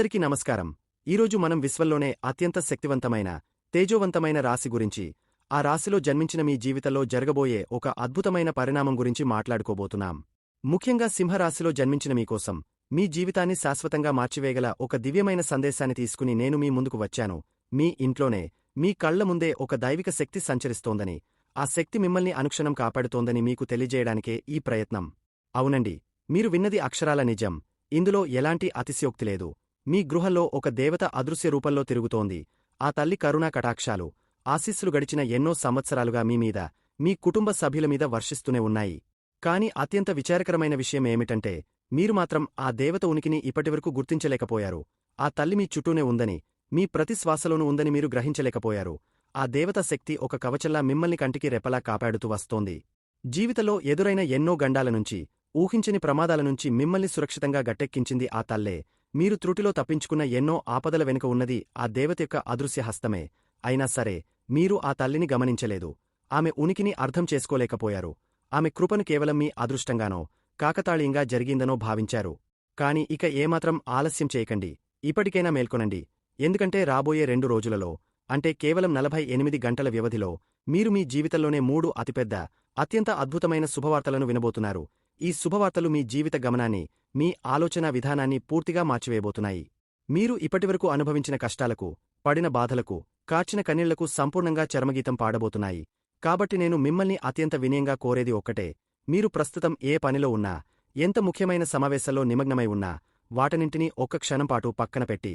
అందరికీ నమస్కారం. ఈరోజు మనం విశ్వంలోనే అత్యంత శక్తివంతమైన తేజోవంతమైన రాశి గురించి ఆ రాశిలో జన్మించిన మీ జీవితంలో జరగబోయే ఒక అద్భుతమైన పరిణామం గురించి మాట్లాడుకోబోతున్నాం. ముఖ్యంగా సింహరాశిలో జన్మించిన మీకోసం మీ జీవితాన్ని శాశ్వతంగా మార్చివేగల ఒక దివ్యమైన సందేశాన్ని తీసుకుని నేను మీ ముందుకు వచ్చాను. మీ ఇంట్లోనే మీ కళ్ళ ముందే ఒక దైవిక శక్తి సంచరిస్తోందని ఆ శక్తి మిమ్మల్ని అనుక్షణం కాపాడుతోందని మీకు తెలియజేయడానికే ఈ ప్రయత్నం. అవునండి మీరు విన్నది అక్షరాల నిజం. ఇందులో ఎలాంటి అతిశయోక్తి లేదు. మీ గృహంలో ఒక దేవత అదృశ్య రూపంలో తిరుగుతోంది. ఆ తల్లి కరుణా కటాక్షాలు ఆశీస్సులు గడిచిన ఎన్నో సంవత్సరాలుగా మీ మీద మీ కుటుంబ సభ్యుల మీద వర్షిస్తూనే ఉన్నాయి. కాని అత్యంత విచారకరమైన విషయం ఏమిటంటే మీరు మాత్రం ఆ దేవత ఉనికిని ఇప్పటివరకు గుర్తించలేకపోయారు. ఆ తల్లి మీ చుట్టూనే ఉందని మీ ప్రతి శ్వాసలోనూ ఉందని మీరు గ్రహించలేకపోయారు. ఆ దేవత శక్తి ఒక కవచల్లా మిమ్మల్ని కంటికి రెపలా కాపాడుతూ వస్తోంది. జీవితంలో ఎదురైన ఎన్నో గండాల నుంచి ఊహించని ప్రమాదాల నుంచి మిమ్మల్ని సురక్షితంగా గట్టెక్కించింది ఆ తల్లే. మీరు త్రుటిలో తప్పించుకున్న ఎన్నో ఆపదల వెనుక ఉన్నది ఆ దేవత యొక్క అదృశ్య హస్తమే. అయినా సరే మీరు ఆ తల్లిని గమనించలేదు. ఆమె ఉనికిని అర్థం చేసుకోలేకపోయారు. ఆమె కృపను కేవలం మీ అదృష్టంగానో కాకతాళీయంగా జరిగిందనో భావించారు. కాని ఇక ఏమాత్రం ఆలస్యం చేయకండి. ఇప్పటికైనా మేల్కొనండి. ఎందుకంటే రాబోయే రెండు రోజులలో అంటే కేవలం నలభై ఎనిమిది గంటల వ్యవధిలో మీరు మీ జీవితంలోనే మూడు అతిపెద్ద అత్యంత అద్భుతమైన శుభవార్తలను వినబోతున్నారు. ఈ శుభవార్తలు మీ జీవిత గమనాన్ని మీ ఆలోచన విధానాన్ని పూర్తిగా మార్చివేయబోతున్నాయి. మీరు ఇప్పటివరకు అనుభవించిన కష్టాలకు పడిన బాధలకు కాచిన కన్నీళ్ళకు సంపూర్ణంగా చర్మగీతం పాడబోతున్నాయి. కాబట్టి నేను మిమ్మల్ని అత్యంత వినయంగా కోరేది ఒక్కటే మీరు ప్రస్తుతం ఏ పనిలో ఉన్నా ఎంత ముఖ్యమైన సమావేశంలో నిమగ్నమై ఉన్నా వాటనింటినీ ఒక్క క్షణంపాటు పక్కన పెట్టి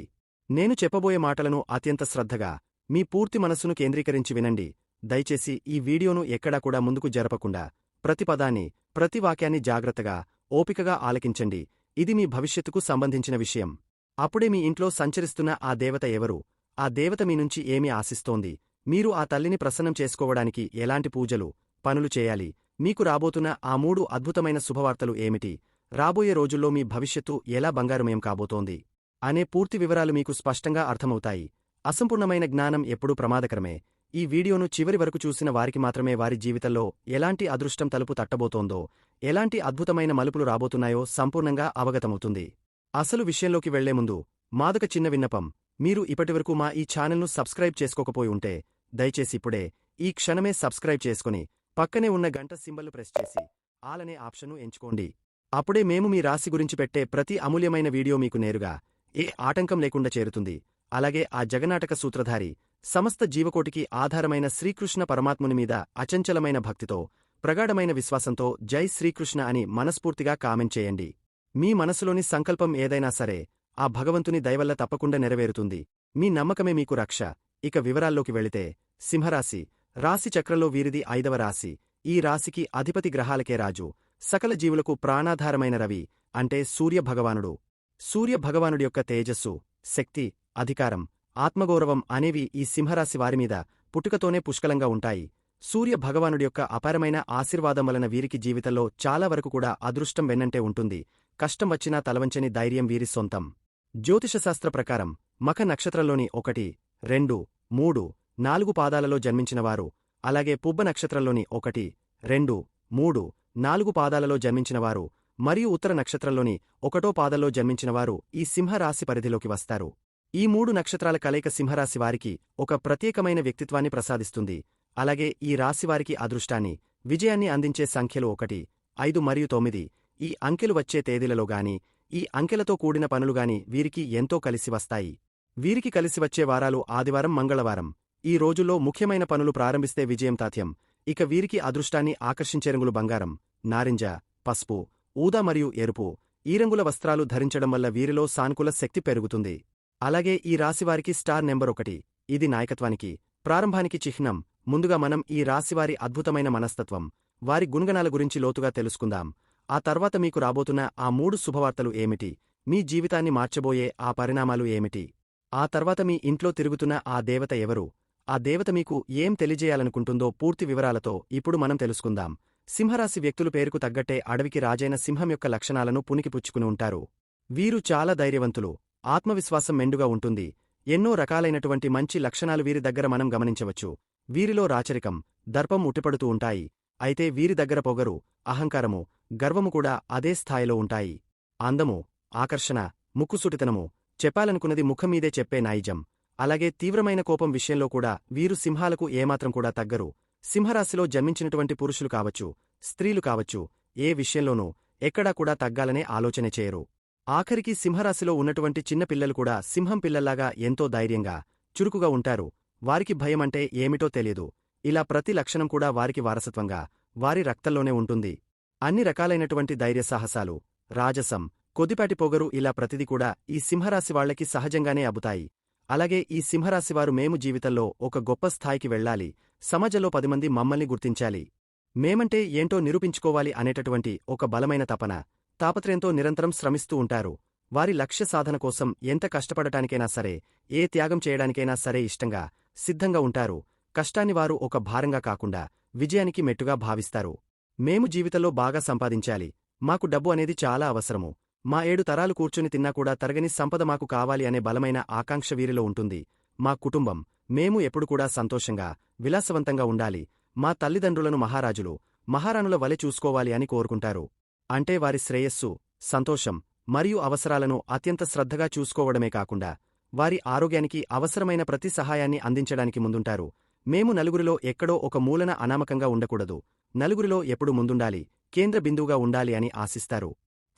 నేను చెప్పబోయే మాటలను అత్యంత శ్రద్ధగా మీ పూర్తి మనస్సును కేంద్రీకరించి వినండి. దయచేసి ఈ వీడియోను ఎక్కడా కూడా ముందుకు జరపకుండా ప్రతి పదాన్ని ప్రతి వాక్యాన్ని జాగ్రత్తగా ఓపికగా ఆలకించండి. ఇది మీ భవిష్యత్తుకు సంబంధించిన విషయం. అప్పుడే మీ ఇంట్లో సంచరిస్తున్న ఆ దేవత ఎవరు? ఆ దేవత మీ నుంచి ఏమి ఆశిస్తోంది? మీరు ఆ తల్లిని ప్రసన్నం చేసుకోవడానికి ఎలాంటి పూజలు పనులు చేయాలి? మీకు రాబోతున్న ఆ మూడు అద్భుతమైన శుభవార్తలు ఏమిటి? రాబోయే రోజుల్లో మీ భవిష్యత్తు ఎలా బంగారుమయం కాబోతోంది? అనే పూర్తి వివరాలు మీకు స్పష్టంగా అర్థమవుతాయి. అసంపూర్ణమైన జ్ఞానం ఎప్పుడూ ప్రమాదకరమే. ఈ వీడియోను చివరి వరకు చూసిన వారికి మాత్రమే వారి జీవితంలో ఎలాంటి అదృష్టం తలుపు తట్టబోతోందో ఎలాంటి అద్భుతమైన మలుపులు రాబోతున్నాయో సంపూర్ణంగా అవగతమవుతుంది. అసలు విషయంలోకి వెళ్ళే ముందు మాదక చిన్న విన్నపం మీరు ఇప్పటివరకు మా ఈ ఛానల్ను సబ్స్క్రైబ్ చేసుకోకపోయి ఉంటే దయచేసి ఇప్పుడే ఈ క్షణమే సబ్స్క్రైబ్ చేసుకుని పక్కనే ఉన్న గంట సింబల్ ప్రెస్ చేసి ఆలనే ఆప్షన్ను ఎంచుకోండి. అప్పుడే మేము మీ రాశి గురించి పెట్టే ప్రతి అమూల్యమైన వీడియో మీకు నేరుగా ఏ ఆటంకం లేకుండా చేరుతుంది. అలాగే ఆ జగనాటక సూత్రధారి సమస్త జీవకోటికి ఆధారమైన శ్రీకృష్ణ పరమాత్ముని మీద అచంచలమైన భక్తితో ప్రగాఢమైన విశ్వాసంతో జై శ్రీకృష్ణ అని మనస్ఫూర్తిగా కామెంట్ చేయండి. మీ మనసులోని సంకల్పం ఏదైనా సరే ఆ భగవంతుని దయవల్ల తప్పకుండా నెరవేరుతుంది. మీ నమ్మకమే మీకు రక్ష. ఇక వివరాల్లోకి వెళితే సింహరాశి. రాశి చక్రంలో వీరిది ఐదవ రాశి. ఈ రాశికి అధిపతి గ్రహాలకే రాజు. సకల జీవులకు ప్రాణాధారమైన రవి అంటే సూర్యభగవానుడు. సూర్యభగవానుడి యొక్క తేజస్సు శక్తి అధికారం. ఆత్మగౌరవం అనేవి ఈ సింహరాశి వారిమీద పుట్టుకతోనే పుష్కలంగా ఉంటాయి. సూర్య భగవానుడి యొక్క అపారమైన ఆశీర్వాదం వలన వీరికి జీవితంలో చాలా వరకు కూడా అదృష్టం వెన్నంటే ఉంటుంది. కష్టం వచ్చినా తలవంచని ధైర్యం వీరి సొంతం. జ్యోతిషశాస్త్ర ప్రకారం మఖ నక్షత్రంలోని ఒకటి రెండు మూడు నాలుగు పాదాలలో జన్మించినవారు అలాగే పుబ్బ నక్షత్రంలోని ఒకటి రెండు మూడు నాలుగు పాదాలలో జన్మించినవారు మరియు ఉత్తర నక్షత్రంలోని ఒకటో పాదల్లో జన్మించినవారు ఈ సింహరాశి పరిధిలోకి వస్తారు. ఈ మూడు నక్షత్రాల కలయిక సింహరాశి వారికి ఒక ప్రత్యేకమైన వ్యక్తిత్వాన్ని ప్రసాదిస్తుంది. అలాగే ఈ రాశివారికి అదృష్టాన్ని విజయాన్ని అందించే సంఖ్యలు ఒకటి ఐదు మరియు తొమ్మిది. ఈ అంకెలు వచ్చే తేదీలలో గాని ఈ అంకెలతో కూడిన పనులుగాని వీరికి ఎంతో కలిసి వస్తాయి. వీరికి కలిసి వచ్చే వారాలు ఆదివారం మంగళవారం. ఈ రోజుల్లో ముఖ్యమైన పనులు ప్రారంభిస్తే విజయం తాథ్యం ఇక వీరికి అదృష్టాన్ని ఆకర్షించే రంగులు బంగారం నారింజ పసుపు ఊదా మరియు ఎరుపు. ఈ రంగుల వస్త్రాలు ధరించడం వల్ల వీరిలో సానుకూల శక్తి పెరుగుతుంది. అలాగే ఈ రాశివారికి స్టార్ నెంబర్ ఒకటి. ఇది నాయకత్వానికి ప్రారంభానికి చిహ్నం. ముందుగా మనం ఈ రాశివారి అద్భుతమైన మనస్తత్వం వారి గుణగణాల గురించి లోతుగా తెలుసుకుందాం. ఆ తర్వాత మీకు రాబోతున్న ఆ మూడు శుభవార్తలు ఏమిటి? మీ జీవితాన్ని మార్చబోయే ఆ పరిణామాలు ఏమిటి? ఆ తర్వాత మీ ఇంట్లో తిరుగుతున్న ఆ దేవత ఎవరు? ఆ దేవత మీకు ఏం తెలియజేయాలనుకుంటుందో పూర్తి వివరాలతో ఇప్పుడు మనం తెలుసుకుందాం. సింహరాశి వ్యక్తులు పేరుకు తగ్గట్టే అడవికి రాజైన సింహం యొక్క లక్షణాలను పుణికిపుచ్చుకుని ఉంటారు. వీరు చాలా ధైర్యవంతులు. ఆత్మవిశ్వాసం మెండుగా ఉంటుంది. ఎన్నో రకాలైనటువంటి మంచి లక్షణాలు వీరి దగ్గర మనం గమనించవచ్చు. వీరిలో రాచరికం దర్పం ఉట్టిపడుతూ ఉంటాయి. అయితే వీరి దగ్గర పొగరు అహంకారము గర్వము కూడా అదే స్థాయిలో ఉంటాయి. అందము ఆకర్షణ ముక్కుసుటితనము చెప్పాలనుకున్నది ముఖమీదే చెప్పే నైజం. అలాగే తీవ్రమైన కోపం విషయంలో కూడా వీరు సింహాలకు ఏమాత్రం కూడా తగ్గరు. సింహరాశిలో జన్మించినటువంటి పురుషులు కావచ్చు స్త్రీలు కావచ్చు ఏ విషయంలోనూ ఎక్కడా కూడా తగ్గాలనే ఆలోచన చేయరు. ఆఖరికి సింహరాశిలో ఉన్నటువంటి చిన్నపిల్లలు కూడా సింహం పిల్లల్లాగా ఎంతో ధైర్యంగా చురుకుగా ఉంటారు. వారికి భయమంటే ఏమిటో తెలియదు ఇలా ప్రతి లక్షణం కూడా వారికి వారసత్వంగా వారి రక్తంలోనే ఉంటుంది. అన్ని రకాలైనటువంటి ధైర్యసాహసాలు రాజసం కొద్దిపాటి పొగరు ఇలా ప్రతిది కూడా ఈ సింహరాశి వాళ్ళకి సహజంగానే అబుతాయి అలాగే ఈ సింహరాశివారు మేము జీవితంలో ఒక గొప్ప స్థాయికి వెళ్ళాలి సమాజంలో పదిమంది మమ్మల్ని గుర్తించాలి. మేమంటే ఏంటో నిరూపించుకోవాలి అనేటటువంటి ఒక బలమైన తపన తాపత్రయంతో నిరంతరం శ్రమిస్తూ ఉంటారు. వారి లక్ష్య సాధన కోసం ఎంత కష్టపడటానికైనా సరే ఏ త్యాగం చేయడానికైనా సరే ఇష్టంగా సిద్ధంగా ఉంటారు. కష్టాన్ని వారు ఒక భారంగా కాకుండా విజయానికి మెట్టుగా భావిస్తారు. మేము జీవితంలో బాగా సంపాదించాలి. మాకు డబ్బు అనేది చాలా అవసరము. మా ఏడు తరాలు కూర్చుని తిన్నా కూడా తరగని సంపద మాకు కావాలి అనే బలమైన ఆకాంక్ష వీరిలో ఉంటుంది. మా కుటుంబం మేము ఎప్పుడు కూడా సంతోషంగా విలాసవంతంగా ఉండాలి. మా తల్లిదండ్రులను మహారాజులు మహారాణుల వలె చూసుకోవాలి అని కోరుకుంటారు. అంటే వారి శ్రేయస్సు సంతోషం మరియు అవసరాలను అత్యంత శ్రద్ధగా చూసుకోవడమే కాకుండా వారి ఆరోగ్యానికి అవసరమైన ప్రతి సహాయాన్ని అందించడానికి ముందుంటారు. మేము నలుగురిలో ఎక్కడో ఒక మూలన అనామకంగా ఉండకూడదు. నలుగురిలో ఎప్పుడు ముందుండాలి కేంద్ర బిందువుగా ఉండాలి అని ఆశిస్తారు.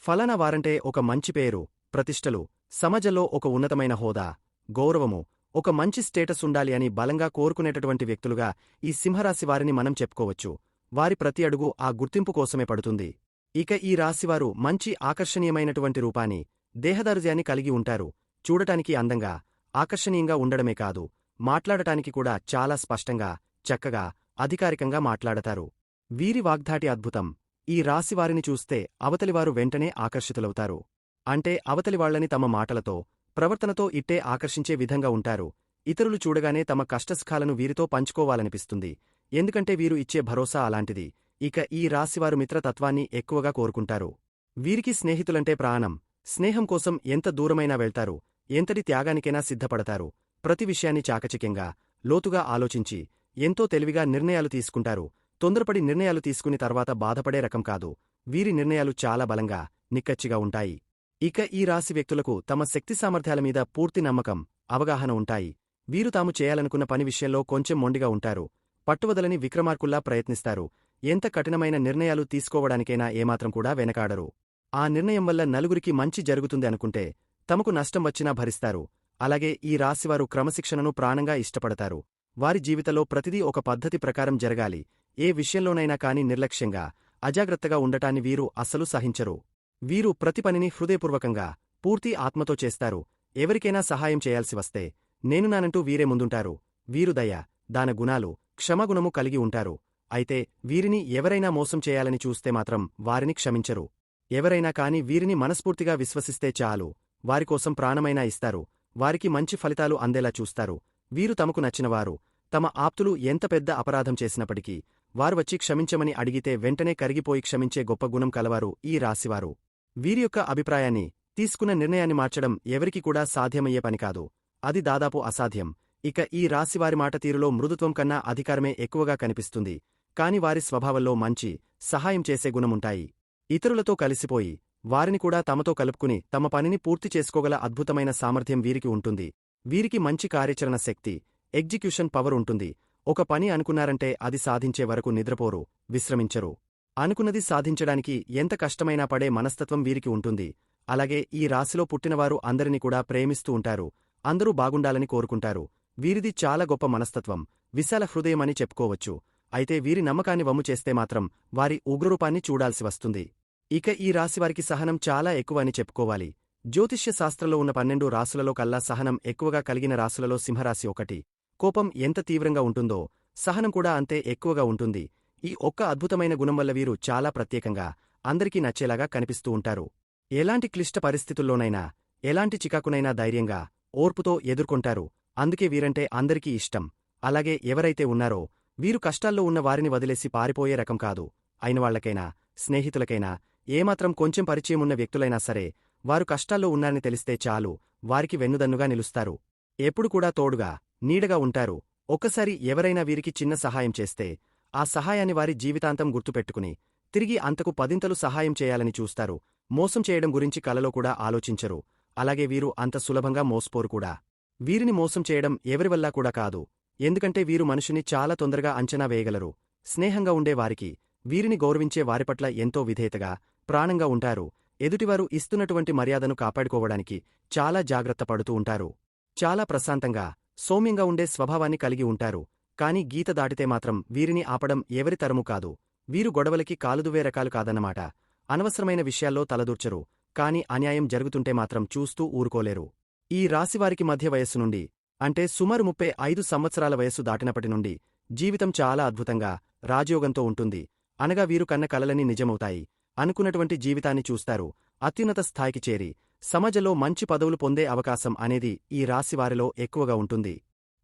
ఫలానా వారంటే ఒక మంచి పేరు ప్రతిష్టలు సమాజంలో ఒక ఉన్నతమైన హోదా గౌరవము ఒక మంచి స్టేటస్ ఉండాలి అని బలంగా కోరుకునేటటువంటి వ్యక్తులుగా ఈ సింహరాశి వారిని మనం చెప్పుకోవచ్చు. వారి ప్రతి అడుగు ఆ గుర్తింపు కోసమే పడుతుంది. ఇక ఈ రాశివారు మంచి ఆకర్షణీయమైనటువంటి రూపాన్ని దేహదారుజ్యాన్ని కలిగి ఉంటారు. చూడటానికి అందంగా ఆకర్షణీయంగా ఉండడమే కాదు మాట్లాడటానికి కూడా చాలా స్పష్టంగా చక్కగా అధికారికంగా మాట్లాడతారు. వీరి వాగ్ధాటి అద్భుతం ఈ రాశివారిని చూస్తే అవతలివారు వెంటనే ఆకర్షితులవుతారు. అంటే అవతలివాళ్ళని తమ మాటలతో ప్రవర్తనతో ఇట్టే ఆకర్షించే విధంగా ఉంటారు. ఇతరులు చూడగానే తమ కష్టసుఖాలను వీరితో పంచుకోవాలనిపిస్తుంది. ఎందుకంటే వీరు ఇచ్చే భరోసా అలాంటిది. ఇక ఈ రాశివారు మిత్రతత్వాన్ని ఎక్కువగా కోరుకుంటారు. వీరికి స్నేహితులంటే ప్రాణం. స్నేహం కోసం ఎంత దూరమైనా వెళ్తారు. ఎంతటి త్యాగానికైనా సిద్ధపడతారు. ప్రతి విషయాన్ని చాకచక్యంగా లోతుగా ఆలోచించి ఎంతో తెలివిగా నిర్ణయాలు తీసుకుంటారు. తొందరపడి నిర్ణయాలు తీసుకుని తర్వాత బాధపడే రకం కాదు. వీరి నిర్ణయాలు చాలా బలంగా నిక్కచ్చిగా ఉంటాయి. ఇక ఈ రాశి వ్యక్తులకు తమ శక్తి సామర్థ్యాల మీద పూర్తి నమ్మకం అవగాహన ఉంటాయి. వీరు తాము చేయాలనుకున్న పని విషయంలో కొంచెం మొండిగా ఉంటారు. పట్టువదలని విక్రమార్కుల్లా ప్రయత్నిస్తారు. ఎంత కఠినమైన నిర్ణయాలు తీసుకోవడానికైనా ఏమాత్రం కూడా వెనకాడరు. ఆ నిర్ణయం వల్ల నలుగురికి మంచి జరుగుతుంది అనుకుంటే తమకు నష్టం వచ్చినా భరిస్తారు. అలాగే ఈ రాశివారు క్రమశిక్షణను ప్రాణంగా ఇష్టపడతారు. వారి జీవితంలో ప్రతిదీ ఒక పద్ధతి ప్రకారం జరగాలి. ఏ విషయంలోనైనా కాని నిర్లక్ష్యంగా అజాగ్రత్తగా ఉండటాన్ని వీరు అస్సలు సహించరు. వీరు ప్రతి పనిని హృదయపూర్వకంగా పూర్తి ఆత్మతో చేస్తారు. ఎవరికైనా సహాయం చేయాల్సి వస్తే నేనునానంటూ వీరే ముందుంటారు. వీరు దయ దాన గుణాలు క్షమగుణము కలిగి ఉంటారు. అయితే వీరిని ఎవరైనా మోసం చేయాలని చూస్తే మాత్రం వారిని క్షమించరు. ఎవరైనా కాని వీరిని మనస్ఫూర్తిగా విశ్వసిస్తే చాలు. వారికోసం ప్రాణమైనా ఇస్తారు. వారికి మంచి ఫలితాలు అందేలా చూస్తారు. వీరు తమకు నచ్చినవారు. తమ ఆప్తులు ఎంత పెద్ద అపరాధం చేసినప్పటికీ వారు వచ్చి క్షమించమని అడిగితే వెంటనే కరిగిపోయి క్షమించే గొప్ప గుణం కలవారు ఈ రాశివారు. వీరి యొక్క అభిప్రాయాన్ని తీసుకున్న నిర్ణయాన్ని మార్చడం ఎవరికి కూడా సాధ్యమయ్యే పని కాదు. అది దాదాపు అసాధ్యం. ఇక ఈ రాశివారి మాట తీరులో మృదుత్వం కన్నా అధికారమే ఎక్కువగా కనిపిస్తుంది. కాని వారి స్వభావంలో మంచి సహాయం చేసే గుణముంటాయి. ఇతరులతో కలిసిపోయి వారిని కూడా తమతో కలుపుకుని తమ పనిని పూర్తి చేసుకోగల అద్భుతమైన సామర్థ్యం వీరికి ఉంటుంది. వీరికి మంచి కార్యాచరణ శక్తి ఎగ్జిక్యూషన్ పవర్ ఉంటుంది. ఒక పని అనుకున్నారంటే అది సాధించే వరకు నిద్రపోరు విశ్రమించరు. అనుకున్నది సాధించడానికి ఎంత కష్టమైనా పడే మనస్తత్వం వీరికి ఉంటుంది. అలాగే ఈ రాశిలో పుట్టినవారు అందరిని కూడా ప్రేమిస్తూ ఉంటారు. అందరూ బాగుండాలని కోరుకుంటారు. వీరిది చాలా గొప్ప మనస్తత్వం. విశాల హృదయమని చెప్పుకోవచ్చు. అయితే వీరి నమ్మకాన్ని వమ్ము చేస్తే మాత్రం వారి ఉగ్రరూపాన్ని చూడాల్సి వస్తుంది. ఇక ఈ రాశివారికి సహనం చాలా ఎక్కువ అని చెప్పుకోవాలి. జ్యోతిష్య శాస్త్రంలో ఉన్న పన్నెండు రాసులలో కల్లా సహనం ఎక్కువగా కలిగిన రాసులలో సింహరాశి ఒకటి. కోపం ఎంత తీవ్రంగా ఉంటుందో సహనం కూడా అంతే ఎక్కువగా ఉంటుంది. ఈ ఒక్క అద్భుతమైన గుణం వల్ల వీరు చాలా ప్రత్యేకంగా అందరికీ నచ్చేలాగా కనిపిస్తూ ఉంటారు. ఎలాంటి క్లిష్ట పరిస్థితుల్లోనైనా ఎలాంటి చికాకునైనా ధైర్యంగా ఓర్పుతో ఎదుర్కొంటారు. అందుకే వీరంటే అందరికీ ఇష్టం. అలాగే ఎవరైతే ఉన్నారో వీరు కష్టాల్లో ఉన్న వారిని వదిలేసి పారిపోయే రకం కాదు. అయినవాళ్ళకైనా స్నేహితులకైనా ఏమాత్రం కొంచెం పరిచయమున్న వ్యక్తులైనా సరే వారు కష్టాల్లో ఉన్నారని తెలిస్తే చాలు వారికి వెన్నుదన్నుగా నిలుస్తారు. ఎప్పుడు కూడా తోడుగా నీడగా ఉంటారు. ఒక్కసారి ఎవరైనా వీరికి చిన్న సహాయం చేస్తే ఆ సహాయాన్ని వారి జీవితాంతం గుర్తుపెట్టుకుని తిరిగి అంతకు పదింతలు సహాయం చేయాలని చూస్తారు. మోసం చేయడం గురించి కలలో కూడా ఆలోచించరు. అలాగే వీరు అంత సులభంగా మోసపోరు కూడా. వీరిని మోసం చేయడం ఎవరివల్లా కూడా కాదు. ఎందుకంటే వీరు మనుషుని చాలా తొందరగా అంచనా వేయగలరు. స్నేహంగా ఉండేవారికి వీరిని గౌరవించే వారిపట్ల ఎంతో విధేయతగా ప్రాణంగా ఉంటారు. ఎదుటివారు ఇస్తున్నటువంటి మర్యాదను కాపాడుకోవడానికి చాలా జాగ్రత్త పడుతూ ఉంటారు. చాలా ప్రశాంతంగా సౌమ్యంగా ఉండే స్వభావాన్ని కలిగి ఉంటారు. కాని గీత దాటితే మాత్రం వీరిని ఆపడం ఎవరి తరము కాదు. వీరు గొడవలకి కాలుదువే రకాలు కాదన్నమాట. అనవసరమైన విషయాల్లో తలదూర్చరు. కాని అన్యాయం జరుగుతుంటే మాత్రం చూస్తూ ఊరుకోలేరు. ఈ రాశివారికి మధ్య వయస్సు నుండి అంటే సుమారు ముప్పై ఐదు సంవత్సరాల వయస్సు దాటినప్పటి నుండి జీవితం చాలా అద్భుతంగా రాజయోగంతో ఉంటుంది. అనగా వీరు కన్న కలలని నిజమవుతాయి. అనుకున్నటువంటి జీవితాన్ని చూస్తారు. అత్యున్నత స్థాయికి చేరి సమాజంలో మంచి పదవులు పొందే అవకాశం అనేది ఈ రాశివారిలో ఎక్కువగా ఉంటుంది.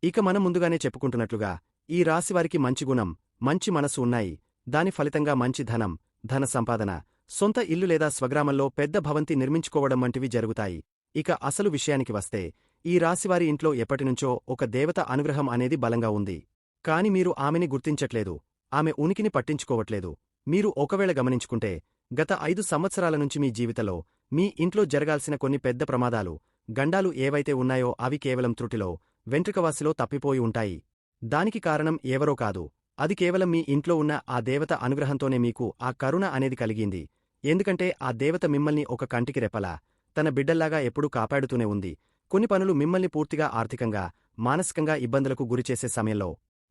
ఇక మనం ముందుగానే చెప్పుకుంటున్నట్లుగా ఈ రాశివారికి మంచి గుణం మంచి మనసు ఉన్నాయి. దాని ఫలితంగా మంచి ధనం ధన సంపాదన సొంత ఇల్లు లేదా స్వగ్రామంలో పెద్ద భవంతి నిర్మించుకోవడం వంటివి జరుగుతాయి. ఇక అసలు విషయానికి వస్తే ఈ రాశివారి ఇంట్లో ఎప్పటినుంచో ఒక దేవత అనుగ్రహం అనేది బలంగా ఉంది. కాని మీరు ఆమెని గుర్తించట్లేదు. ఆమె ఉనికిని పట్టించుకోవట్లేదు. మీరు ఒకవేళ గమనించుకుంటే గత ఐదు సంవత్సరాల నుంచి మీ జీవితంలో మీ ఇంట్లో జరగాల్సిన కొన్ని పెద్ద ప్రమాదాలు గండాలు ఏవైతే ఉన్నాయో అవి కేవలం త్రుటిలో వెంట్రుకవాసిలో తప్పిపోయి ఉంటాయి. దానికి కారణం ఎవరో కాదు. అది కేవలం మీ ఇంట్లో ఉన్న ఆ దేవత అనుగ్రహంతోనే మీకు ఆ కరుణ అనేది కలిగింది. ఎందుకంటే ఆ దేవత మిమ్మల్ని ఒక కంటికి రెప్పలా తన బిడ్డల్లాగా ఎప్పుడూ కాపాడుతూనే ఉంది. కొన్ని పనులు మిమ్మల్ని పూర్తిగా ఆర్థికంగా మానసికంగా ఇబ్బందులకు గురిచేసే సమయంలో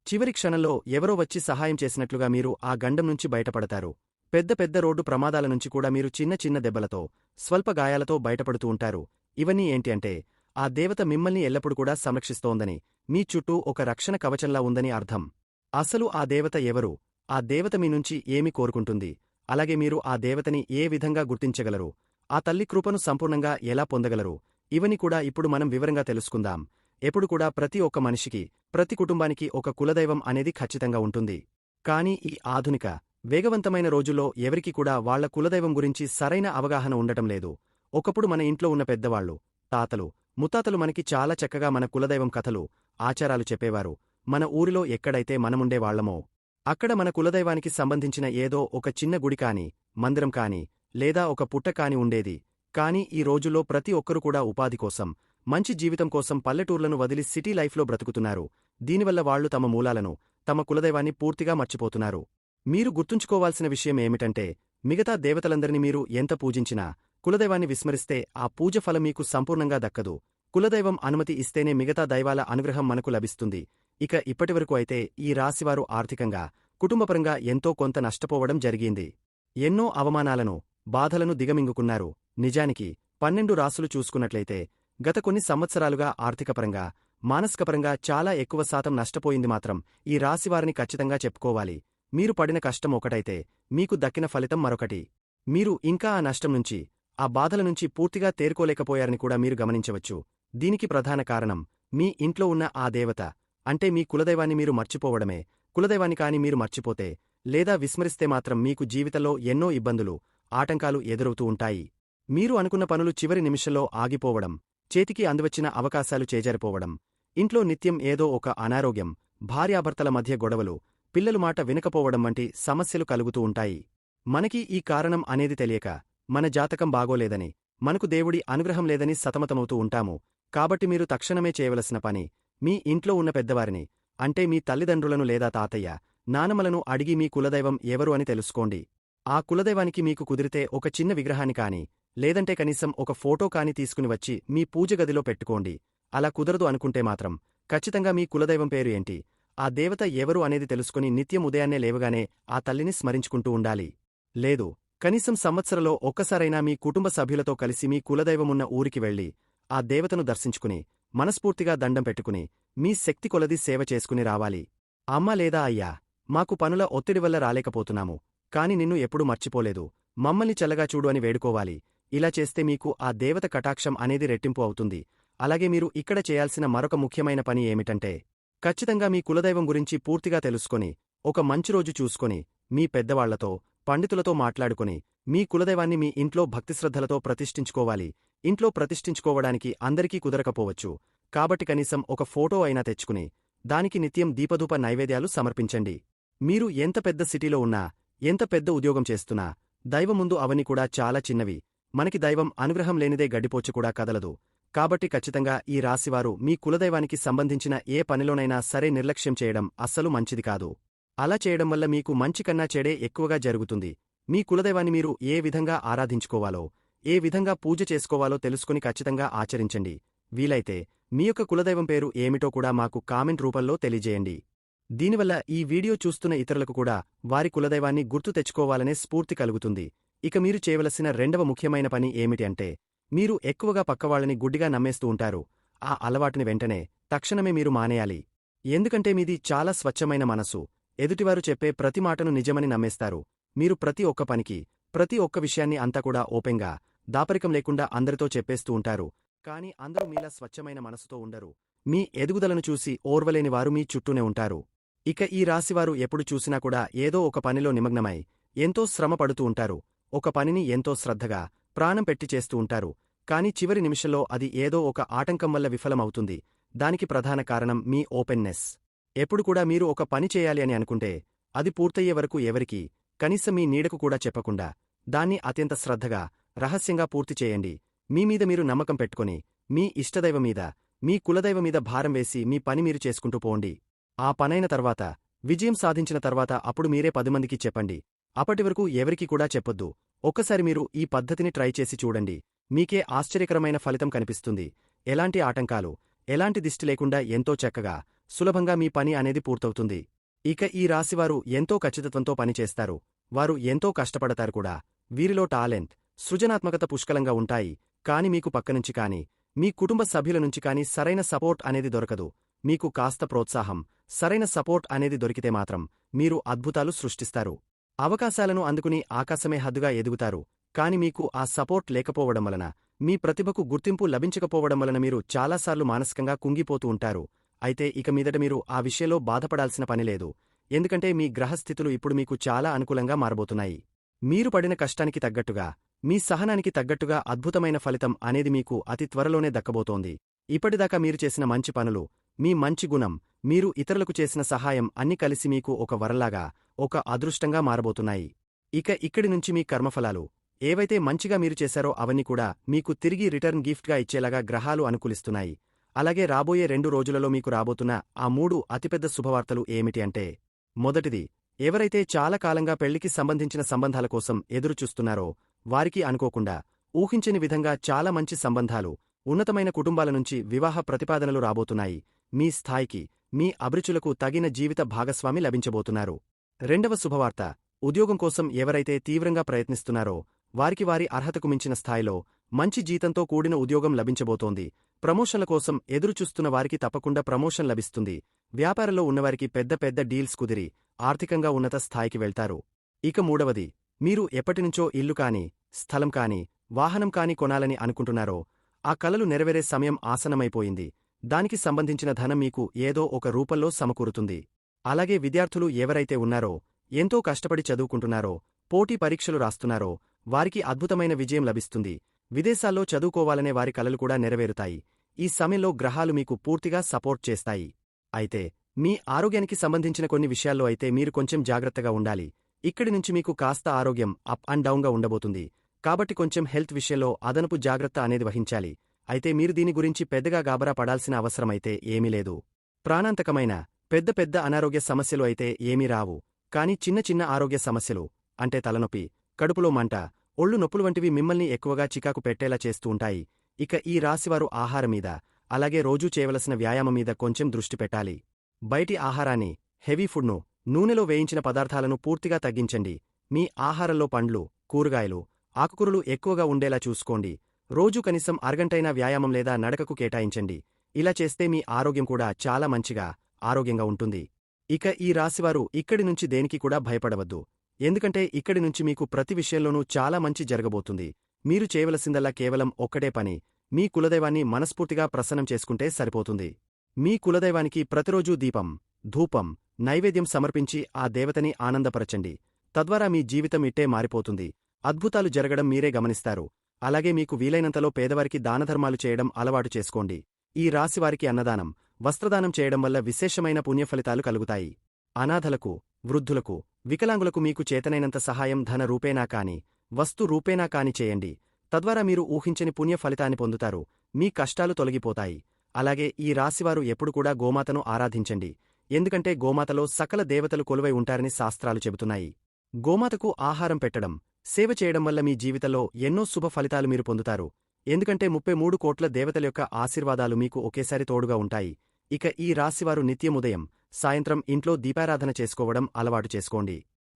చివరి క్షణంలో ఎవరో వచ్చి సహాయం చేసినట్లుగా మీరు ఆ గండం నుంచి బయటపడతారు. పెద్ద పెద్ద రోడ్డు ప్రమాదాల నుంచి కూడా మీరు చిన్న చిన్న దెబ్బలతో స్వల్ప గాయాలతో బయటపడుతూ ఉంటారు. ఇవన్నీ ఏంటి అంటే ఆ దేవత మిమ్మల్ని ఎల్లప్పుడూ కూడా సంరక్షిస్తోందని మీ చుట్టూ ఒక రక్షణ కవచంలా ఉందని అర్థం. అసలు ఆ దేవత ఎవరు? ఆ దేవత మీ నుంచి ఏమి కోరుకుంటుంది? అలాగే మీరు ఆ దేవతని ఏ విధంగా గుర్తించగలరు? ఆ తల్లి కృపను సంపూర్ణంగా ఎలా పొందగలరు? ఇవని కూడా ఇప్పుడు మనం వివరంగా తెలుసుకుందాం. ఎప్పుడు కూడా ప్రతి ఒక్క మనిషికి ప్రతి కుటుంబానికి ఒక కులదైవం అనేది ఖచ్చితంగా ఉంటుంది. కానీ ఈ ఆధునిక వేగవంతమైన రోజుల్లో ఎవరికి కూడా వాళ్ళ కులదైవం గురించి సరైన అవగాహన ఉండటం లేదు. ఒకప్పుడు మన ఇంట్లో ఉన్న పెద్దవాళ్ళు తాతలు ముత్తాతలు మనకి చాలా చక్కగా మన కులదైవం కథలు ఆచారాలు చెప్పేవారు. మన ఊరిలో ఎక్కడైతే మనముండేవాళ్ళమో అక్కడ మన కులదైవానికి సంబంధించిన ఏదో ఒక చిన్న గుడి కాని మందిరం కాని లేదా ఒక పుట్ట కాని ఉండేది. కాని ఈ రోజుల్లో ప్రతి ఒక్కరూ కూడా ఉపాధి కోసం మంచి జీవితం కోసం పల్లెటూర్లను వదిలి సిటీ లైఫ్లో బ్రతుకుతున్నారు. దీనివల్ల వాళ్ళు తమ మూలాలను తమ కులదైవాన్ని పూర్తిగా మర్చిపోతున్నారు. మీరు గుర్తుంచుకోవాల్సిన విషయం ఏమిటంటే మిగతా దేవతలందరినీ మీరు ఎంత పూజించినా కులదైవాన్ని విస్మరిస్తే ఆ పూజ ఫలం మీకు సంపూర్ణంగా దక్కదు. కులదైవం అనుమతి ఇస్తేనే మిగతా దైవాల అనుగ్రహం మనకు లభిస్తుంది. ఇక ఇప్పటివరకు అయితే ఈ రాశివారు ఆర్థికంగా కుటుంబపరంగా ఎంతో కొంత నష్టపోవడం జరిగింది. ఎన్నో అవమానాలను బాధలను దిగమింగుకున్నారు. నిజానికి పన్నెండు రాసులు చూసుకున్నట్లయితే గత కొన్ని సంవత్సరాలుగా ఆర్థికపరంగా మానసికపరంగా చాలా ఎక్కువ శాతం నష్టపోయింది మాత్రం ఈ రాశివారిని ఖచ్చితంగా చెప్పుకోవాలి. మీరు పడిన కష్టం ఒకటైతే మీకు దక్కిన ఫలితం మరొకటి. మీరు ఇంకా ఆ నష్టం నుంచి ఆ బాధల నుంచి పూర్తిగా తేరుకోలేకపోయారని కూడా మీరు గమనించవచ్చు. దీనికి ప్రధాన కారణం మీ ఇంట్లో ఉన్న ఆ దేవత. అంటే మీ కులదైవాన్ని మీరు మర్చిపోవడమే. కులదైవాన్ని కాని మీరు మర్చిపోతే లేదా విస్మరిస్తే మాత్రం మీకు జీవితంలో ఎన్నో ఇబ్బందులు ఆటంకాలు ఎదురవుతూ ఉంటాయి. మీరు అనుకున్న పనులు చివరి నిమిషంలో ఆగిపోవడం చేతికి అందివచ్చిన అవకాశాలు చేజారిపోవడం ఇంట్లో నిత్యం ఏదో ఒక అనారోగ్యం భార్యాభర్తల మధ్య గొడవలు పిల్లలు మాట వినకపోవడం వంటి సమస్యలు కలుగుతూ ఉంటాయి. మనకి ఈ కారణం అనేది తెలియక మన జాతకం బాగోలేదని మనకు దేవుడి అనుగ్రహం లేదని సతమతమవుతూ ఉంటాము. కాబట్టి మీరు తక్షణమే చేయవలసిన పని మీ ఇంట్లో ఉన్న పెద్దవారిని అంటే మీ తల్లిదండ్రులను లేదా తాతయ్య నానమలను అడిగి మీ కులదైవం ఎవరు అని తెలుసుకోండి. ఆ కులదైవానికి మీకు కుదిరితే ఒక చిన్న విగ్రహాన్ని కాని లేదంటే కనీసం ఒక ఫోటో కాని తీసుకుని వచ్చి మీ పూజ గదిలో పెట్టుకోండి. అలా కుదరదు అనుకుంటే మాత్రం. ఖచ్చితంగా మీ కులదైవం పేరు ఏంటి? ఆ దేవత ఎవరు అనేది తెలుసుకుని నిత్యం ఉదయాన్నే లేవగానే ఆ తల్లిని స్మరించుకుంటూ ఉండాలి. లేదు. కనీసం సంవత్సరలో ఒక్కసారైనా మీ కుటుంబ సభ్యులతో కలిసి మీ కులదైవమున్న ఊరికి వెళ్ళి ఆ దేవతను దర్శించుకుని మనస్ఫూర్తిగా దండం పెట్టుకుని మీ శక్తి కొలది సేవ చేసుకుని రావాలి. అమ్మ లేదా అయ్యా మాకు పనుల ఒత్తిడి వల్ల రాలేకపోతున్నాము. కాని నిన్ను ఎప్పుడూ మర్చిపోలేదు. మమ్మల్ని చల్లగా చూడు అని వేడుకోవాలి. ఇలా చేస్తే మీకు ఆ దేవత కటాక్షం అనేది రెట్టింపు అవుతుంది. అలాగే మీరు ఇక్కడ చేయాల్సిన మరొక ముఖ్యమైన పని ఏమిటంటే ఖచ్చితంగా మీ కులదైవం గురించి పూర్తిగా తెలుసుకొని ఒక మంచి రోజు చూసుకొని మీ పెద్దవాళ్ళతో పండితులతో మాట్లాడుకుని మీ కులదైవాన్ని మీ ఇంట్లో భక్తిశ్రద్ధలతో ప్రతిష్ఠించుకోవాలి. ఇంట్లో ప్రతిష్ఠించుకోవడానికి అందరికీ కుదరకపోవచ్చు. కాబట్టి కనీసం ఒక ఫోటో అయినా తెచ్చుకుని దానికి నిత్యం దీపధూప నైవేద్యాలు సమర్పించండి. మీరు ఎంత పెద్ద సిటీలో ఉన్నా ఎంత పెద్ద ఉద్యోగం చేస్తున్నా దైవముందు అవని కూడా చాలా చిన్నవి. మనకి దైవం అనుగ్రహం లేనిదే గడ్డిపోచు కూడా కదలదు. కాబట్టి ఖచ్చితంగా ఈ రాశివారు మీ కులదైవానికి సంబంధించిన ఏ పనిలోనైనా సరే నిర్లక్ష్యం చేయడం అస్సలు మంచిది కాదు. అలా చేయడం వల్ల మీకు మంచి కన్నా చెడే ఎక్కువగా జరుగుతుంది. మీ కులదైవాన్ని మీరు ఏ విధంగా ఆరాధించుకోవాలో ఏ విధంగా పూజ చేసుకోవాలో తెలుసుకుని ఖచ్చితంగా ఆచరించండి. వీలైతే మీ యొక్క కులదైవం పేరు ఏమిటో కూడా మాకు కామెంట్ రూపంలో తెలియజేయండి. దీనివల్ల ఈ వీడియో చూస్తున్న ఇతరులకు కూడా వారి కులదైవాన్ని గుర్తు తెచ్చుకోవాలనే స్ఫూర్తి కలుగుతుంది. ఇక మీరు చేయవలసిన రెండవ ముఖ్యమైన పని ఏమిటి అంటే మీరు ఎక్కువగా పక్కవాళ్ళని గుడ్డిగా నమ్మేస్తూ ఉంటారు. ఆ అలవాటుని వెంటనే తక్షణమే మీరు మానేయాలి. ఎందుకంటే మీది చాలా స్వచ్ఛమైన మనసు. ఎదుటివారు చెప్పే ప్రతి మాటను నిజమని నమ్మేస్తారు. మీరు ప్రతి ఒక్క పనికి ప్రతి ఒక్క విషయాన్ని అంతా కూడా ఓపెన్గా దాపరికం లేకుండా అందరితో చెప్పేస్తూ ఉంటారు. కాని అందరూ మీలా స్వచ్ఛమైన మనసుతో ఉండరు. మీ ఎదుగుదలను చూసి ఓర్వలేని వారు మీ చుట్టూనే ఉంటారు. ఇక ఈ రాశివారు ఎప్పుడు చూసినా కూడా ఏదో ఒక పనిలో నిమగ్నమై ఎంతో శ్రమ పడుతూ ఉంటారు. ఒక పనిని ఎంతో శ్రద్ధగా ప్రాణం పెట్టి చేస్తూ ఉంటారు. కాని చివరి నిమిషంలో అది ఏదో ఒక ఆటంకం వల్ల విఫలమవుతుంది. దానికి ప్రధాన కారణం మీ ఓపెన్నెస్ ఎప్పుడు కూడా మీరు ఒక పని చేయాలి అని అనుకుంటే అది పూర్తయ్యే వరకు ఎవరికీ కనీసం మీ నీడకు కూడా చెప్పకుండా దాన్ని అత్యంత శ్రద్ధగా రహస్యంగా పూర్తి చేయండి. మీమీద మీరు నమ్మకం పెట్టుకుని మీ ఇష్టదైవం మీద మీ కులదైవం మీద భారం వేసి మీ పని మీరు చేసుకుంటూ పోండి. ఆ పనైన తర్వాత విజయం సాధించిన తర్వాత అప్పుడు మీరే పదిమందికి చెప్పండి. అప్పటివరకు ఎవరికీ కూడా చెప్పొద్దు. ఒక్కసారి మీరు ఈ పద్ధతిని ట్రై చేసి చూడండి. మీకే ఆశ్చర్యకరమైన ఫలితం కనిపిస్తుంది. ఎలాంటి ఆటంకాలు ఎలాంటి దిష్టి లేకుండా ఎంతో చక్కగా సులభంగా మీ పని అనేది పూర్తవుతుంది. ఇక ఈ రాశివారు ఎంతో ఖచ్చితత్వంతో పనిచేస్తారు వారు ఎంతో కష్టపడతారు కూడా. వీరిలో టాలెంట్ సృజనాత్మకత పుష్కలంగా ఉంటాయి. కాని మీకు పక్కనుంచి కాని మీ కుటుంబ సభ్యుల నుంచి కాని సరైన సపోర్ట్ అనేది దొరకదు. మీకు కాస్త ప్రోత్సాహం సరైన సపోర్ట్ అనేది దొరికితే మాత్రం మీరు అద్భుతాలు సృష్టిస్తారు. అవకాశాలను అందుకుని ఆకాశమే హద్దుగా ఎదుగుతారు. కాని మీకు ఆ సపోర్ట్ లేకపోవడం వలన మీ ప్రతిభకు గుర్తింపు లభించకపోవడం వలన మీరు చాలాసార్లు మానసికంగా కుంగిపోతూ ఉంటారు. అయితే ఇక మీదట మీరు ఆ విషయంలో బాధపడాల్సిన పనిలేదు ఎందుకంటే మీ గ్రహస్థితులు ఇప్పుడు మీకు చాలా అనుకూలంగా మారబోతున్నాయి. మీరు పడిన కష్టానికి తగ్గట్టుగా మీ సహనానికి తగ్గట్టుగా అద్భుతమైన ఫలితం అనేది మీకు అతి త్వరలోనే దక్కబోతోంది. ఇప్పటిదాకా మీరు చేసిన మంచి పనులు మీ మంచి గుణం మీరు ఇతరులకు చేసిన సహాయం అన్ని కలిసి మీకు ఒక వరలాగా ఒక అదృష్టంగా మారబోతున్నాయి. ఇక ఇక్కడి నుంచి మీ కర్మఫలాలు ఏవైతే మంచిగా మీరు చేశారో అవన్నీ కూడా మీకు తిరిగి రిటర్న్ గిఫ్ట్గా ఇచ్చేలాగా గ్రహాలు అనుకూలిస్తున్నాయి. అలాగే రాబోయే రెండు రోజులలో మీకు రాబోతున్న ఆ మూడు అతిపెద్ద శుభవార్తలు ఏమిటి అంటే మొదటిది ఎవరైతే చాలా కాలంగా పెళ్ళికి సంబంధించిన సంబంధాల కోసం ఎదురుచూస్తున్నారో వారికి అనుకోకుండా ఊహించని విధంగా చాలా మంచి సంబంధాలు ఉన్నతమైన కుటుంబాల నుంచి వివాహ ప్రతిపాదనలు రాబోతున్నాయి. మీ స్థాయికి మీ అభిరుచులకు తగిన జీవిత భాగస్వామి లభించబోతున్నారు. రెండవ శుభవార్త. ఉద్యోగం కోసం ఎవరైతే తీవ్రంగా ప్రయత్నిస్తున్నారో వారికి వారి అర్హతకు మించిన స్థాయిలో మంచి జీతంతో కూడిన ఉద్యోగం లభించబోతోంది. ప్రమోషన్ల కోసం ఎదురుచూస్తున్న వారికి తప్పకుండా ప్రమోషన్ లభిస్తుంది. వ్యాపారంలో ఉన్నవారికి పెద్ద పెద్ద డీల్స్ కుదిరి ఆర్థికంగా ఉన్నత స్థాయికి వెళ్తారు. ఇక మూడవది మీరు ఎప్పటినుంచో ఇల్లు కాని స్థలం కాని వాహనం కాని కొనాలని అనుకుంటున్నారో ఆ కలలు నెరవేరే సమయం ఆసనమైపోయింది దానికి సంబంధించిన ధనం మీకు ఏదో ఒక రూపంలో సమకూరుతుంది. అలాగే విద్యార్థులు ఎవరైతే ఉన్నారో ఎంతో కష్టపడి చదువుకుంటున్నారో పోటీ పరీక్షలు రాస్తున్నారో వారికి అద్భుతమైన విజయం లభిస్తుంది. విదేశాల్లో చదువుకోవాలనే వారి కలలు కూడా నెరవేరుతాయి. ఈ సమయంలో గ్రహాలు మీకు పూర్తిగా సపోర్ట్ చేస్తాయి. అయితే మీ ఆరోగ్యానికి సంబంధించిన కొన్ని విషయాల్లో అయితే మీరు కొంచెం జాగ్రత్తగా ఉండాలి. ఇక్కడి నుంచి మీకు కాస్త ఆరోగ్యం అప్ అండ్ డౌన్గా ఉండబోతుంది. కాబట్టి కొంచెం హెల్త్ విషయంలో అదనపు జాగ్రత్త అనేది వహించాలి. అయితే మీరు దీని గురించి పెద్దగా గాబరా పడాల్సిన అవసరమైతే ఏమీ లేదు. ప్రాణాంతకమైన పెద్ద పెద్ద అనారోగ్య సమస్యలు అయితే ఏమీ రావు. కాని చిన్న చిన్న ఆరోగ్య సమస్యలు అంటే తలనొప్పి కడుపులో మంట ఒళ్ళు నొప్పులు వంటివి మిమ్మల్ని ఎక్కువగా చికాకు పెట్టేలా చేస్తూ ఉంటాయి. ఇక ఈ రాశివారు ఆహారం మీద అలాగే రోజూ చేయవలసిన వ్యాయామం మీద కొంచెం దృష్టి పెట్టాలి. బయటి ఆహారాన్ని హెవీ ఫుడ్ను నూనెలో వేయించిన పదార్థాలను పూర్తిగా తగ్గించండి. మీ ఆహారంలో పండ్లు కూరగాయలు ఆకుకూరలు ఎక్కువగా ఉండేలా చూసుకోండి. రోజూ కనీసం అరగంటైనా వ్యాయామం లేదా నడకకు కేటాయించండి. ఇలా చేస్తే మీ ఆరోగ్యం కూడా చాలా మంచిగా ఆరోగ్యంగా ఉంటుంది. ఇక ఈ రాశివారు ఇక్కడి నుంచి దేనికి కూడా భయపడవద్దు. ఎందుకంటే ఇక్కడి నుంచి మీకు ప్రతి విషయంలోనూ చాలా మంచి జరగబోతుంది. మీరు చేయవలసిందల్లా కేవలం ఒక్కటే పని మీ కులదైవాన్ని మనస్ఫూర్తిగా ప్రసన్నం చేసుకుంటే సరిపోతుంది. మీ కులదైవానికి ప్రతిరోజూ దీపం ధూపం నైవేద్యం సమర్పించి ఆ దేవతని ఆనందపరచండి. తద్వారా మీ జీవితం ఇట్టే మారిపోతుంది. అద్భుతాలు జరగడం మీరే గమనిస్తారు. అలాగే మీకు వీలైనంతలో పేదవారికి దానధర్మాలు చేయడం అలవాటు చేసుకోండి. ఈ రాశివారికి అన్నదానం వస్త్రదానం చేయడం వల్ల విశేషమైన పుణ్యఫలితాలు కలుగుతాయి. అనాథలకు వృద్ధులకు వికలాంగులకు మీకు చేతనైనంత సహాయం ధన రూపేనా కాని వస్తు రూపేనా కాని చేయండి. తద్వారా మీరు ఊహించని పుణ్య ఫలితాన్ని పొందుతారు. మీ కష్టాలు తొలగిపోతాయి. అలాగే ఈ రాశివారు ఎప్పుడు కూడా గోమాతను ఆరాధించండి. ఎందుకంటే గోమాతలో సకల దేవతలు కొలువై ఉంటారని శాస్త్రాలు చెబుతున్నాయి. గోమాతకు ఆహారం పెట్టడం సేవ చేయడం వల్ల మీ జీవితంలో ఎన్నో శుభ ఫలితాలు మీరు పొందుతారు. ఎందుకంటే ముప్పై మూడు కోట్ల దేవతల యొక్క ఆశీర్వాదాలు మీకు ఒకేసారి తోడుగా ఉంటాయి. ఇక ఈ రాశివారు నిత్యముదయం. సాయంత్రం ఇంట్లో దీపారాధన చేసుకోవడం అలవాటు చేసుకోండి.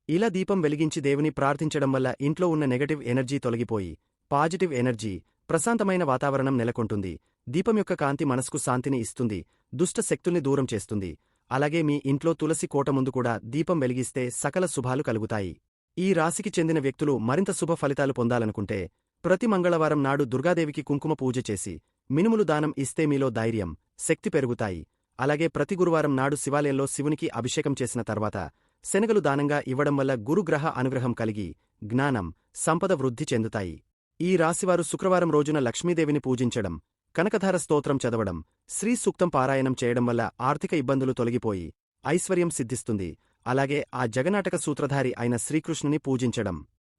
ఇలా దీపం వెలిగించి దేవుని ప్రార్థించడం వల్ల ఇంట్లో ఉన్న నెగటివ్ ఎనర్జీ తొలగిపోయి పాజిటివ్ ఎనర్జీ ప్రశాంతమైన వాతావరణం నెలకొంటుంది. దీపం యొక్క కాంతి మనసుకు శాంతిని ఇస్తుంది దుష్ట శక్తుల్ని దూరం చేస్తుంది. అలాగే మీ ఇంట్లో తులసి కోట ముందు కూడా దీపం వెలిగిస్తే సకల శుభాలు కలుగుతాయి. ఈ రాశికి చెందిన వ్యక్తులు మరింత శుభ ఫలితాలు పొందాలనుకుంటే ప్రతి మంగళవారం నాడు దుర్గాదేవికి కుంకుమ పూజ చేసి మినుములు దానం ఇస్తే మీలో ధైర్యం శక్తి పెరుగుతాయి. అలాగే ప్రతి గురువారం నాడు శివాలయంలో శివునికి అభిషేకం చేసిన తర్వాత శనగలు దానంగా ఇవ్వడం వల్ల గురుగ్రహ అనుగ్రహం కలిగి జ్ఞానం సంపద వృద్ధి చెందుతాయి. ఈ రాశివారు శుక్రవారం రోజున లక్ష్మీదేవిని పూజించడం కనకధార స్తోత్రం చదవడం శ్రీ సూక్తం పారాయణం చేయడం వల్ల ఆర్థిక ఇబ్బందులు తొలగిపోయి ఐశ్వర్యం సిద్ధిస్తుంది. అలాగే ఆ జగనాటక సూత్రధారి అయిన శ్రీకృష్ణుని పూజించడం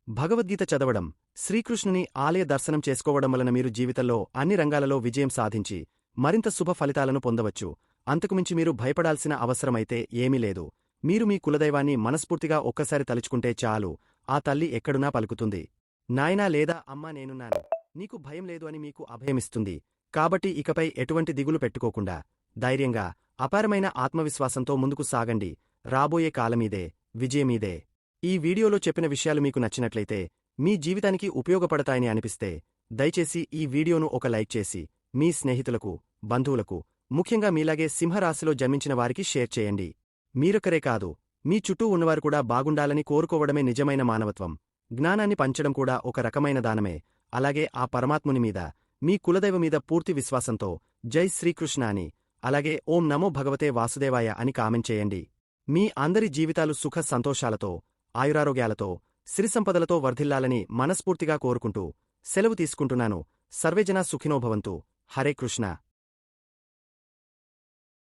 భగవద్గీత చదవడం శ్రీకృష్ణుని ఆలయ దర్శనం చేసుకోవడం వలన మీరు జీవితంలో అన్ని రంగాలలో విజయం సాధించి మరింత శుభ ఫలితాలను పొందవచ్చు. అంతకుమించి మీరు భయపడాల్సిన అవసరమైతే ఏమీ లేదు. మీరు మీ కులదైవాన్ని మనస్ఫూర్తిగా ఒక్కసారి తలుచుకుంటే చాలు. ఆ తల్లి ఎక్కడునా పలుకుతుంది. నాయనా లేదా అమ్మా నేనున్నాను నీకు భయం లేదు అని మీకు అభయమిస్తుంది. కాబట్టి ఇకపై ఎటువంటి దిగులు పెట్టుకోకుండా ధైర్యంగా అపారమైన ఆత్మవిశ్వాసంతో ముందుకు సాగండి. రాబోయే కాలమీదే విజయమీదే. ఈ వీడియోలో చెప్పిన విషయాలు మీకు నచ్చినట్లయితే మీ జీవితానికి ఉపయోగపడతాయని అనిపిస్తే దయచేసి ఈ వీడియోను ఒక లైక్ చేసి మీ స్నేహితులకు బంధువులకు ముఖ్యంగా మీలాగే సింహరాశిలో జన్మించిన వారికి షేర్ చేయండి. మీరొక్కరే కాదు మీ చుట్టూ ఉన్నవారు కూడా బాగుండాలని కోరుకోవడమే నిజమైన మానవత్వం. జ్ఞానాన్ని పంచడం కూడా ఒక రకమైన దానమే. అలాగే ఆ పరమాత్ముని మీద మీ కులదైవ మీద పూర్తి విశ్వాసంతో జై శ్రీకృష్ణ అని అలాగే ఓం నమో భగవతే వాసుదేవాయ అని కామెంట్ చేయండి. మీ అందరి జీవితాలు సుఖ సంతోషాలతో ఆయురారోగ్యాలతో సిరిసంపదలతో వర్ధిల్లాలని మనస్ఫూర్తిగా కోరుకుంటూ సెలవు తీసుకుంటున్నాను. సర్వేజనా సుఖినోభవంతు. హరే కృష్ణ.